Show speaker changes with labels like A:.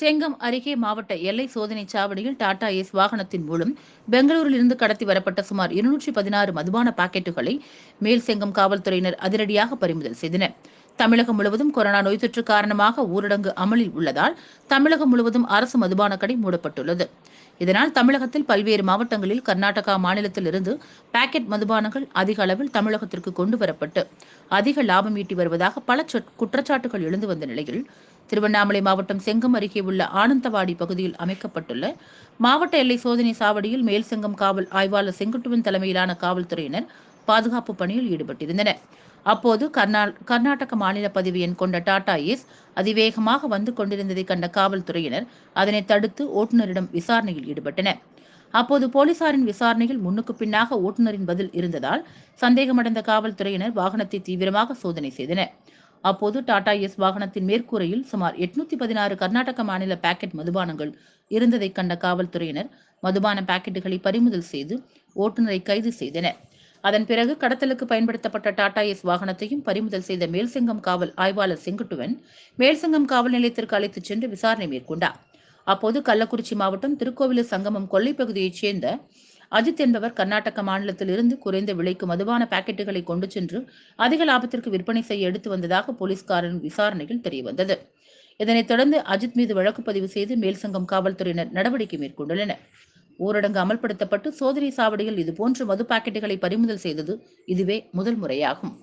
A: செங்கம் அருகே மாவட்ட எல்லை சோதனை சாவடியில் டாடா ஏஸ் வாகனத்தின் மூலம் பெங்களூரில் இருந்து கடத்தி வரப்பட்ட சுமார் இருநூற்றி பதினாறு மதுபான பாக்கெட்டுகளை மேல் செங்கம் காவல்துறையினர் அதிரடியாக பறிமுதல் செய்தனர். தமிழகம் முழுவதும் கொரோனா நோய் தொற்று காரணமாக ஊரடங்கு அமலில் உள்ளதால் தமிழகம் முழுவதும் அரசு மதுபான கடை மூடப்பட்டுள்ளது. இதனால் தமிழகத்தில் பல்வேறு மாவட்டங்களில் கர்நாடகா மாநிலத்திலிருந்து பாக்கெட் மதுபானங்கள் அதிக அளவில் தமிழகத்திற்கு கொண்டு வரப்பட்டு அதிக லாபம் ஈட்டி வருவதாக பல குற்றச்சாட்டுகள் எழுந்து வந்த நிலையில் திருவண்ணாமலை மாவட்டம் செங்கம் அருகே உள்ள ஆனந்தவாடி பகுதியில் அமைக்கப்பட்டுள்ள மாவட்ட எல்லை சோதனை சாவடியில் மேல் செங்கம் காவல் ஆய்வாளர் செங்குட்டுவன் தலைமையிலான காவல்துறையினர் பாதுகாப்பு பணியில் ஈடுபட்டிருந்தனர். அப்போது கர்நா- கர்நாடக மாநில பதிவு எண் கொண்ட டாடா ஏஸ் அதிவேகமாக வந்து கொண்டிருந்ததை கண்ட காவல்துறையினர் அதனை தடுத்து ஓட்டுநரிடம் விசாரணையில் ஈடுபட்டனர். அப்போது போலீசாரின் விசாரணையில் முன்னுக்கு பின்னாக ஓட்டுநரின் பதில் இருந்ததால் சந்தேகமடைந்த காவல்துறையினர் வாகனத்தை தீவிரமாக சோதனை செய்தனர். அப்போது டாடா எஸ் வாகனத்தின் மேற்கூரையில் சுமார் எட்நூத்தி பதினாறு கர்நாடக மாநில பாக்கெட் மதுபானங்கள் இருந்ததை கண்ட காவல்துறையினர் மதுபான பாக்கெட்டுகளை பறிமுதல் செய்து ஓட்டுநரை கைது செய்தனர். அதன் பிறகு கடத்தலுக்கு பயன்படுத்தப்பட்ட டாடா எஸ் வாகனத்தையும் பறிமுதல் செய்த மேல்செங்கம் காவல் ஆய்வாளர் செங்குட்டுவன் மேல்செங்கம் காவல் நிலையத்திற்கு அழைத்துச் சென்று விசாரணை மேற்கொண்டார். அப்போது கள்ளக்குறிச்சி மாவட்டம் திருக்கோவிலு சங்கமம் கொல்லைப்பகுதியைச் சேர்ந்த அஜித் என்பவர் கர்நாடக மாநிலத்தில் இருந்து குறைந்த விலைக்கு மதுபான பாக்கெட்டுகளை கொண்டு சென்று அதிக லாபத்திற்கு விற்பனை செய்ய எடுத்து வந்ததாக போலீஸ்காரன் விசாரணையில் தெரியவந்தது. இதனைத் தொடர்ந்து அஜித் மீது வழக்கு பதிவு செய்து மேல்சங்கம் காவல்துறையினர் நடவடிக்கை மேற்கொண்டுள்ளனர். ஊரடங்கு அமல்படுத்தப்பட்டு சோதனை சாவடியில் இதுபோன்ற மது பாக்கெட்டுகளை பறிமுதல் செய்தது இதுவே முதல் முறையாகும்.